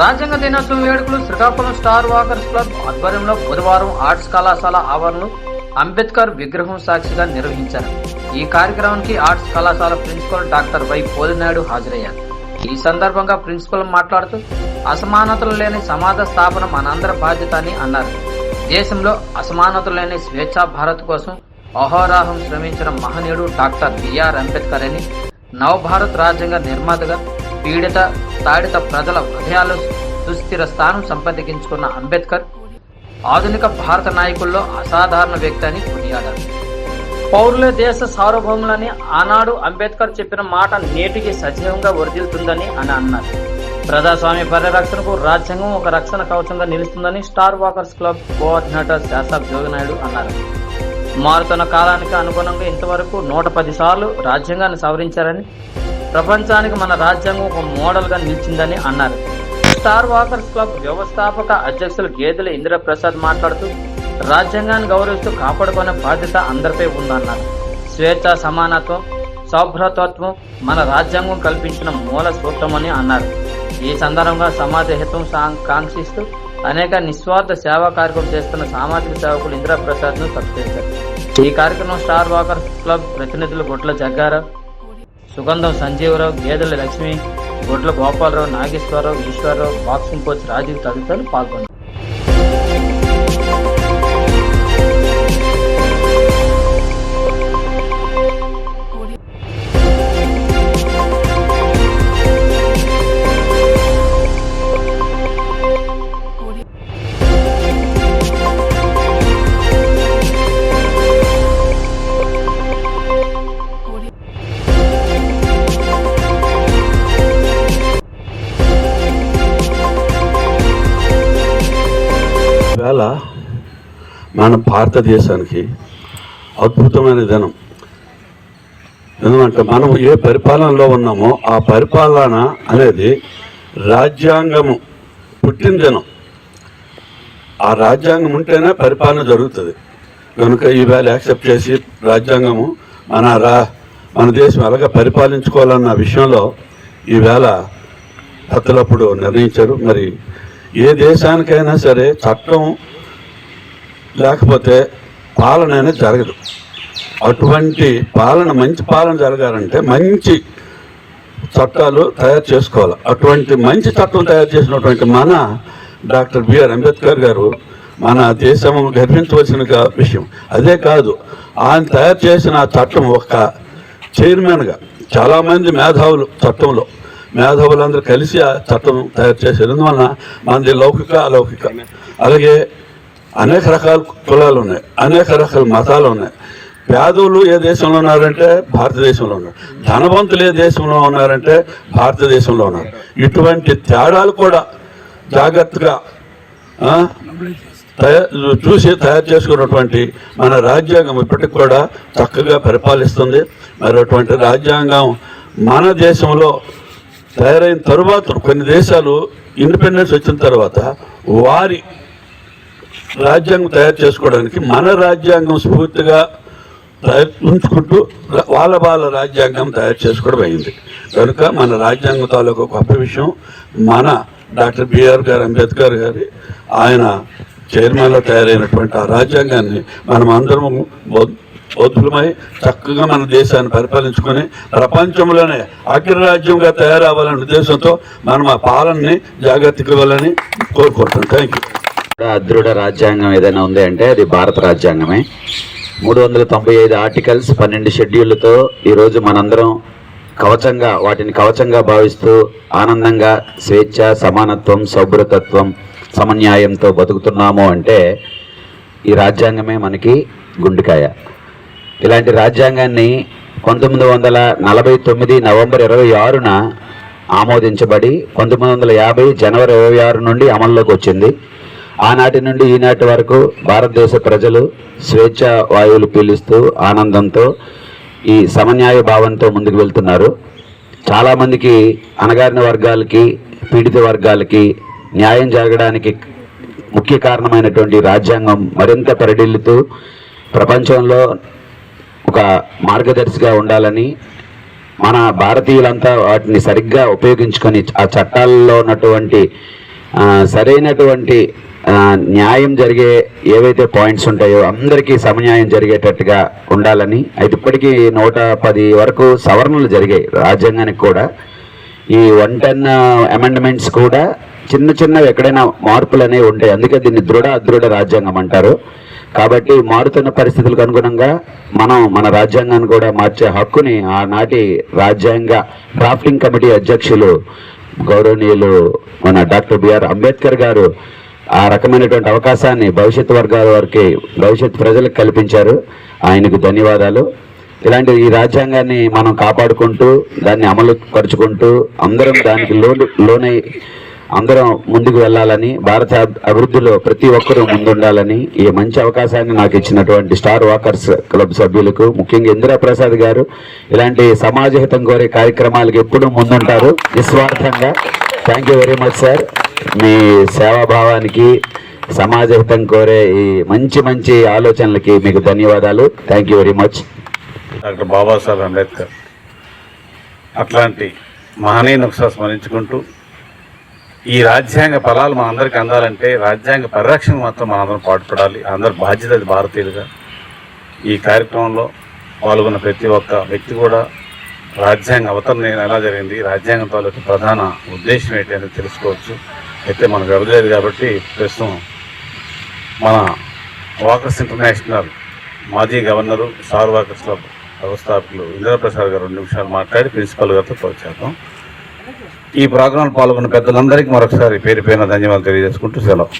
రాజ్యాంగ దినోత్సవం వేడుకలు శ్రీకాకుళం స్టార్ వాకర్స్ క్లబ్ ఆధ్వర్యంలో బుధవారం ఆర్ట్స్ కళాశాల ఆవరణలో అంబేద్కర్ విగ్రహం సాక్షిగా నిర్వహించారు. ఈ కార్యక్రమానికి ఆర్ట్స్ కళాశాల ప్రిన్సిపల్ డాక్టర్ వై పోలినాయుడు హాజరయ్యారు. ఈ సందర్భంగా ప్రిన్సిపల్ మాట్లాడుతూ అసమానతలు లేని సమాజ స్థాపన మనందరి బాధ్యత అని అన్నారు. దేశంలో అసమానతలు లేని స్వేచ్ఛా భారత్ కోసం అహోరాహం శ్రమించిన మహనీయుడు డాక్టర్ బిఆర్ అంబేద్కర్ అని నవభారత్ రాజ్యాంగ నిర్మాతగా పీడిత తాడిత ప్రజల హృదయాలు సుస్థిర స్థానం సంపాదించుకున్న అంబేద్కర్ ఆధునిక భారత నాయకుల్లో అసాధారణ వ్యక్తి అని కొనియాడారు. పౌరుల దేశ సార్వభౌములని ఆనాడు అంబేద్కర్ చెప్పిన మాట నేటికి సజీవంగా వర్ధిల్తుందని అని అన్నారు. ప్రజాస్వామ్య పరిరక్షణకు రాజ్యాంగం ఒక రక్షణ కవచంగా నిలుస్తుందని స్టార్ వాకర్స్ క్లబ్ కోఆర్డినేటర్ శాసబ్ జోగినాయుడు అన్నారు. మారుతున్న కాలానికి అనుగుణంగా ఇంతవరకు నూట పది సార్లు రాజ్యాంగాన్ని సవరించారని ప్రపంచానికి మన రాజ్యాంగం ఒక మోడల్గా నిలిచిందని అన్నారు. స్టార్ వాకర్స్ క్లబ్ వ్యవస్థాపక అధ్యక్షులు గేదెల ఇంద్రప్రసాద్ మాట్లాడుతూ రాజ్యాంగాన్ని గౌరవిస్తూ కాపాడుకునే బాధ్యత అందరిపై ఉందన్నారు. స్వేచ్ఛ సమానత్వం సౌభ్రతత్వం మన రాజ్యాంగం కల్పించిన మూల సూత్రమని అన్నారు. ఈ సందర్భంగా సమాజ హితం కాంక్షిస్తూ అనేక నిస్వార్థ సేవా కార్యక్రమం చేస్తున్న సామాజిక సేవకులు ఇంద్రప్రసాద్ను సత్కరించారు ఈ కార్యక్రమం స్టార్ వాకర్స్ క్లబ్ ప్రతినిధులు గుట్ల జగ్గారావు సుగంధం సంజీవరావు గేదెల లక్ష్మి గొడ్ల గోపాలరావు నాగేశ్వరరావు ఈశ్వరరావు బాక్సింగ్ కోచ్ రాజీవ్ తదితరులు పాల్గొన్నారు. మన భారతదేశానికి అద్భుతమైన దినం. ఎందుకంటే మనం ఏ పరిపాలనలో ఉన్నామో ఆ పరిపాలన అనేది రాజ్యాంగము పుట్టిన దినం. ఆ రాజ్యాంగం ఉంటేనే పరిపాలన జరుగుతుంది. కనుక ఈవేళ యాక్సెప్ట్ చేసి రాజ్యాంగము మన రా మన దేశం ఎలాగ పరిపాలించుకోవాలన్న విషయంలో ఈవేళ పెద్దలప్పుడు నిర్ణయించారు. మరి ఏ దేశానికైనా సరే చట్టం లేకపోతే పాలన అనేది జరగదు. అటువంటి పాలన మంచి పాలన జరగాలంటే మంచి చట్టాలు తయారు చేసుకోవాలి. అటువంటి మంచి చట్టం తయారు చేసినటువంటి మన డాక్టర్ బిఆర్ అంబేద్కర్ గారు మన దేశం గర్వించవలసిన విషయం. అదే కాదు ఆయన తయారు చేసిన ఆ చట్టం ఒక చైర్మన్గా చాలామంది మేధావులు చట్టంలో మేధావులందరూ కలిసి ఆ చట్టం తయారు చేశారు. మనది లౌకిక అలౌకిక. అలాగే అనేక రకాల కులాలు ఉన్నాయి అనేక రకాల మతాలు ఉన్నాయి. పేదవులు ఏ దేశంలో ఉన్నారంటే భారతదేశంలో ఉన్నారు. ధనవంతులు ఏ దేశంలో ఉన్నారంటే భారతదేశంలో ఉన్నారు. ఇటువంటి తేడాలు కూడా జాగ్రత్తగా చూసి తయారు చేసుకున్నటువంటి మన రాజ్యాంగం ఇప్పటికి కూడా చక్కగా పరిపాలిస్తుంది. మరి అటువంటి రాజ్యాంగం మన దేశంలో తయారైన తరువాత కొన్ని దేశాలు ఇండిపెండెన్స్ వచ్చిన తర్వాత వారి రాజ్యాంగం తయారు చేసుకోవడానికి మన రాజ్యాంగం స్ఫూర్తిగా ఉంచుకుంటూ వాళ్ళ వాళ్ళ రాజ్యాంగం తయారు చేసుకోవడం అయింది. కనుక మన రాజ్యాంగం తాలూకు గొప్ప విషయం. మన డాక్టర్ బిఆర్ గారు అంబేద్కర్ గారి ఆయన చైర్మన్లో తయారైనటువంటి ఆ రాజ్యాంగాన్ని మనం అందరం బౌద్ధులమై చక్కగా మన దేశాన్ని పరిపాలించుకొని ప్రపంచంలోనే అగ్రరాజ్యంగా తయారవ్వాలనే ఉద్దేశంతో మనం ఆ పాలనని జాగ్రత్తగా ఇవ్వాలని కోరుకుంటాం థ్యాంక్ యూ కూడా అదృఢ రాజ్యాంగం ఏదైనా ఉంది అంటే అది భారత రాజ్యాంగమే. మూడు వందల తొంభై ఐదు ఆర్టికల్స్ పన్నెండు షెడ్యూళ్ళతో ఈరోజు మనందరం కవచంగా వాటిని కవచంగా భావిస్తూ ఆనందంగా స్వేచ్ఛ సమానత్వం సౌభ్రతత్వం సమన్యాయంతో బతుకుతున్నాము అంటే ఈ రాజ్యాంగమే మనకి గుండెకాయ. ఇలాంటి రాజ్యాంగాన్ని పంతొమ్మిది వందల నలభై తొమ్మిది నవంబర్ ఇరవై ఆరున ఆమోదించబడి పంతొమ్మిది వందల యాభై జనవరి ఇరవై ఆరు నుండి అమల్లోకి వచ్చింది. ఆనాటి నుండి ఈనాటి వరకు భారతదేశ ప్రజలు స్వేచ్ఛ వాయువులు పీలుస్తూ ఆనందంతో ఈ సమన్యాయ భావంతో ముందుకు వెళ్తున్నారు. చాలామందికి అణగారిన వర్గాలకి పీడిత వర్గాలకి న్యాయం జరగడానికి ముఖ్య కారణమైనటువంటి రాజ్యాంగం మరింత పరిడిల్లుతూ ప్రపంచంలో ఒక మార్గదర్శిగా ఉండాలని మన భారతీయులంతా వాటిని సరిగ్గా ఉపయోగించుకొని ఆ చట్టాల్లో ఉన్నటువంటి సరైనటువంటి న్యాయం జరిగే ఏవైతే పాయింట్స్ ఉంటాయో అందరికీ సమన్యాయం జరిగేటట్టుగా ఉండాలని అయితే ఇప్పటికీ నూట పది వరకు సవరణలు జరిగాయి రాజ్యాంగానికి కూడా. ఈ వన్ టెన్ అమెండ్మెంట్స్ కూడా చిన్న చిన్నవి ఎక్కడైనా మార్పులు అనేవి ఉంటాయి. అందుకే దీన్ని దృఢ అదృఢ రాజ్యాంగం అంటారు. కాబట్టి మారుతున్న పరిస్థితులకు అనుగుణంగా మనం మన రాజ్యాంగాన్ని కూడా మార్చే హక్కుని ఆనాటి రాజ్యాంగ డ్రాఫ్టింగ్ కమిటీ అధ్యక్షులు గౌరవనీయులు మన డాక్టర్ బిఆర్ అంబేద్కర్ గారు ఆ రకమైనటువంటి అవకాశాన్ని భవిష్యత్ వర్గాల వారికి భవిష్యత్ ప్రజలకు కల్పించారు. ఆయనకు ధన్యవాదాలు. ఇలాంటి ఈ రాజ్యాంగాన్ని మనం కాపాడుకుంటూ దాన్ని అమలు పరుచుకుంటూ అందరం దానికి లోను లోనై అందరం ముందుకు వెళ్ళాలని భారత అభివృద్ధిలో ప్రతి ఒక్కరూ ముందుండాలని ఈ మంచి అవకాశాన్ని నాకు ఇచ్చినటువంటి స్టార్ వాకర్స్ క్లబ్ సభ్యులకు ముఖ్యంగా ఇందిరా ప్రసాద్ గారు ఇలాంటి సమాజహితం కోరే కార్యక్రమాలకు ఎప్పుడూ ముందుంటారు నిస్వార్థంగా. Thank you very much sir మీ సేవాభావానికి సమాజహితం కోరే ఈ మంచి మంచి ఆలోచనలకి మీకు ధన్యవాదాలు. Thank you very much doctor Babasaheb Ambedkar అట్లాంటి మహనీయుని ఒకసారి స్మరించుకుంటూ ఈ రాజ్యాంగ ఫలాలు మనందరికీ అందాలంటే రాజ్యాంగ పరిరక్షణ మాత్రం మనందరం పాటుపడాలి. అందరి బాధ్యత అది భారతీయులుగా ఈ కార్యక్రమంలో పాల్గొన్న ప్రతి ఒక్క వ్యక్తి కూడా రాజ్యాంగ అవతరణ ఎలా జరిగింది రాజ్యాంగం తాలూకు ప్రధాన ఉద్దేశం ఏంటి అనేది తెలుసుకోవచ్చు. అయితే మనకు ఎవరలేదు కాబట్టి ప్రస్తుతం మన వాకర్స్ ఇంటర్నేషనల్ మాజీ గవర్నరు స్టార్ వాకర్స్ క్లబ్ వ్యవస్థాపకులు ఇంద్రప్రసాద్ గారు రెండు నిమిషాలు మాట్లాడి ప్రిన్సిపల్ గారితో తోచేద్దాం ఈ ప్రోగ్రాం పాల్గొన్న పెద్దలందరికీ మరొకసారి పేరు పైన ధన్యవాదాలు తెలియజేసుకుంటూ సెలవు.